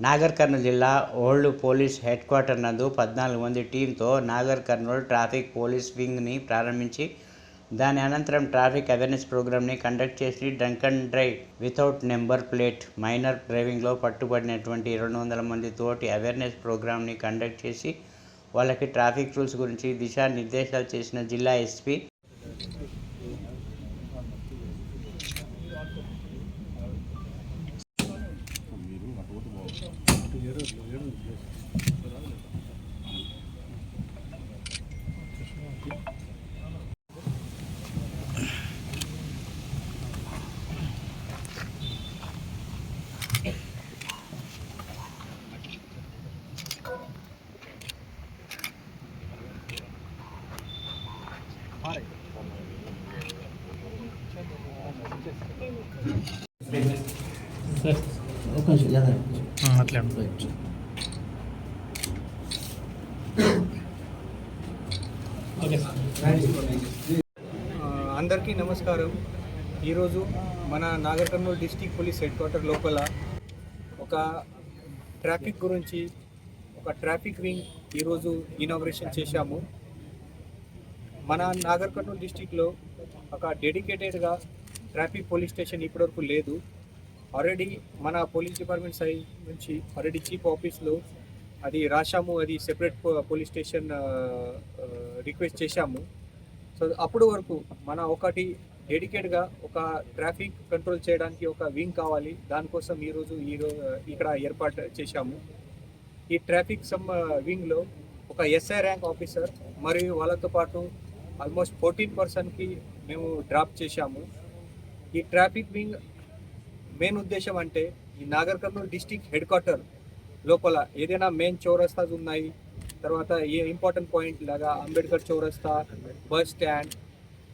నాగర్ కర్నూలు జిల్లా old police head quarter నందు పద్నాలుగు మంది టీంతో నాగర్ కర్నూలు ట్రాఫిక్ పోలీస్ వింగ్ని ప్రారంభించి దాని అనంతరం ట్రాఫిక్ అవేర్నెస్ ప్రోగ్రామ్ని కండక్ట్ చేసి drunk and drive without number plate minor డ్రైవింగ్లో పట్టుబడినటువంటి రెండు వందల మంది తోటి అవేర్నెస్ ప్రోగ్రామ్ని కండక్ట్ చేసి వాళ్ళకి ట్రాఫిక్ రూల్స్ గురించి దిశానిర్దేశాలు చేసిన జిల్లా ఎస్పీ అట్లే రైట్. ఆ, Uh, అందరికీ నమస్కారం. ఈరోజు మన Nagar Kurnool district police head quarter లోపల ఒక ట్రాఫిక్ గురించి ఒక ట్రాఫిక్ వింగ్ ఈరోజు ఇనాగ్రేషన్ చేశాము. మన నాగర్ కర్నూలు డిస్టిక్లో ఒక డెడికేటెడ్గా ట్రాఫిక్ పోలీస్ స్టేషన్ ఇప్పటివరకు లేదు. ఆల్రెడీ మన పోలీస్ డిపార్ట్మెంట్ సైడ్ నుంచి ఆల్రెడీ చీఫ్ ఆఫీస్లో అది రాశాము అది సెపరేట్ పోలీస్ స్టేషన్ రిక్వెస్ట్ చేశాము. సో అప్పుడు వరకు మన ఒకటి డెడికేట్గా ఒక ట్రాఫిక్ కంట్రోల్ చేయడానికి ఒక వింగ్ కావాలి. దానికోసం ఈరోజు ఈరోజు ఇక్కడ ఏర్పాటు చేశాము. ఈ ట్రాఫిక్ సమ్ వింగ్లో ఒక ఎస్ఐ ర్యాంక్ ఆఫీసర్ మరియు వాళ్ళతో పాటు ఆల్మోస్ట్ ఫోర్టీన్ పర్సన్కి మేము డ్రాప్ చేశాము. ఈ ట్రాఫిక్ వింగ్ మెయిన్ ఉద్దేశం అంటే ఈ Nagar Kurnool district head quarter లోపల ఏదైనా మెయిన్ చౌరస్తాస్ ఉన్నాయి. తర్వాత ఏ ఇంపార్టెంట్ పాయింట్ లాగా అంబేద్కర్ చౌరస్తా బస్ స్టాండ్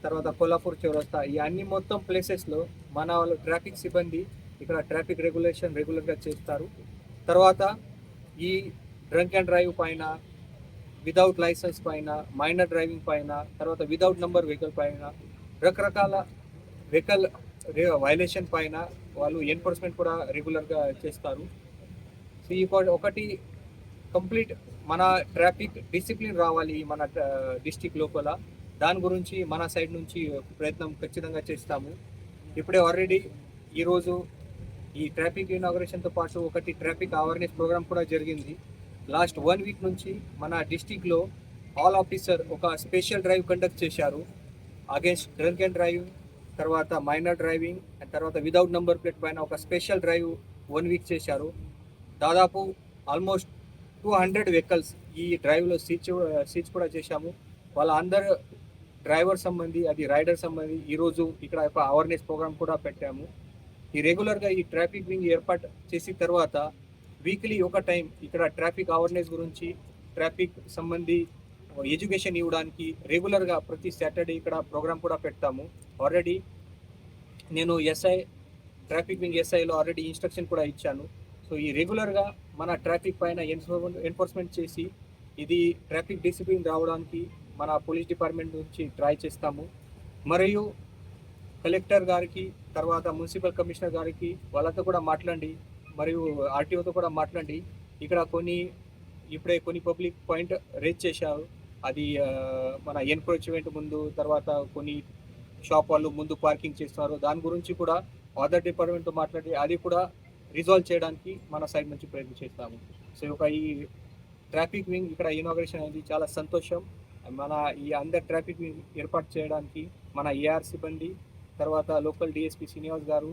తర్వాత కొల్లాపూర్ చౌరస్తా ఈ అన్ని మొత్తం ప్లేసెస్లో మన వాళ్ళు ట్రాఫిక్ సిబ్బంది ఇక్కడ ట్రాఫిక్ రెగ్యులేషన్ రెగ్యులర్గా చేస్తారు. తర్వాత ఈ డ్రంక్ అండ్ డ్రైవ్ పైన వితౌట్ లైసెన్స్ పైన మైనర్ డ్రైవింగ్ పైన తర్వాత వితౌట్ నంబర్ వెహికల్ పైన రకరకాల వెహికల్ వైలేషన్ పైన వాళ్ళు ఎన్ఫోర్స్మెంట్ కూడా రెగ్యులర్గా చేస్తారు. సో ఈ ఒకటి కంప్లీట్ మన ట్రాఫిక్ డిసిప్లిన్ రావాలి మన డిస్టిక్ లోపల. దాని గురించి మన సైడ్ నుంచి ప్రయత్నం ఖచ్చితంగా చేస్తాము. ఇప్పుడే ఆల్రెడీ ఈరోజు ఈ ట్రాఫిక్ ఇనాగరేషన్తో పాటు ఒకటి ట్రాఫిక్ అవేర్నెస్ ప్రోగ్రామ్ కూడా జరిగింది. లాస్ట్ వన్ వీక్ నుంచి మన డిస్టిక్లో ఆల్ ఆఫీసర్ ఒక స్పెషల్ డ్రైవ్ కండక్ట్ చేశారు. అగేన్స్ట్ డ్రంక్ అండ్ డ్రైవ్ తర్వాత మైనర్ డ్రైవింగ్ అండ్ తర్వాత విదౌట్ నంబర్ ప్లేట్ పైన ఒక స్పెషల్ డ్రైవ్ వన్ వీక్ చేశారు. దాదాపు ఆల్మోస్ట్ టూ హండ్రెడ్ వెహికల్స్ ఈ డ్రైవ్లో సీచ్ సీచ్ కూడా చేశాము. వాళ్ళ అందరు డ్రైవర్ సంబంధి అది రైడర్ సంబంధి ఈరోజు ఇక్కడ ఒక అవేర్నెస్ ప్రోగ్రామ్ కూడా పెట్టాము. ఈ రెగ్యులర్గా ఈ ట్రాఫిక్ వింగ్ ఏర్పాటు చేసిన తర్వాత వీక్లీ ఒక టైం ఇక్కడ ట్రాఫిక్ అవేర్నెస్ గురించి ట్రాఫిక్ సంబంధి ఎడ్యుకేషన్ ఇవ్వడానికి రెగ్యులర్గా ప్రతి సాటర్డే ఇక్కడ ప్రోగ్రామ్ కూడా పెడతాము. ఆల్రెడీ నేను ఎస్ఐ ట్రాఫిక్ వింగ్ ఎస్ఐలో ఆల్రెడీ ఇన్స్ట్రక్షన్ కూడా ఇచ్చాను. సో ఈ రెగ్యులర్గా మన ట్రాఫిక్ పైన ఎన్ఫోర్స్మెంట్ ఎన్ఫోర్స్మెంట్ చేసి ఇది ట్రాఫిక్ డిసిప్లిన్ రావడానికి మన పోలీస్ డిపార్ట్మెంట్ నుంచి ట్రై చేస్తాము. మరియు కలెక్టర్ గారికి తర్వాత మున్సిపల్ కమిషనర్ గారికి వాళ్ళతో కూడా మాట్లాడి మరియు ఆర్టీఓతో కూడా మాట్లాడి ఇక్కడ కొన్ని ఇప్పుడే కొన్ని పబ్లిక్ పాయింట్ రేజ్ చేశారు. అది మన ఎన్క్రోచ్మెంట్ ముందు తర్వాత కొన్ని షాప్ వాళ్ళు ముందు పార్కింగ్ చేస్తున్నారు. దాని గురించి కూడా అదర్ డిపార్ట్మెంట్తో మాట్లాడి అది కూడా రిజాల్వ్ చేయడానికి మన సైడ్ నుంచి ప్రయత్నం చేస్తాము. సో ఒక ఈ ట్రాఫిక్ వింగ్ ఇక్కడ ఇనాగ్రేషన్ అనేది చాలా సంతోషం. మన ఈ అందరి ట్రాఫిక్ వింగ్ ఏర్పాటు చేయడానికి మన ఏఆర్ సిబ్బంది తర్వాత లోకల్ డిఎస్పీ శ్రీనివాస్ గారు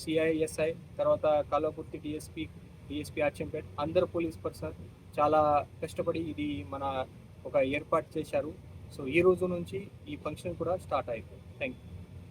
సిఐఎస్ఐ తర్వాత కాలకుర్తి డిఎస్పీ డిఎస్పీ అచ్చంపేట్ అందరు పోలీస్ పర్సన్ చాలా కష్టపడి ఇది మన ఒక ఏర్పాటు చేశారు. సో ఈ రోజు నుంచి ఈ ఫంక్షన్ కూడా స్టార్ట్ అయిపోయింది. Thank you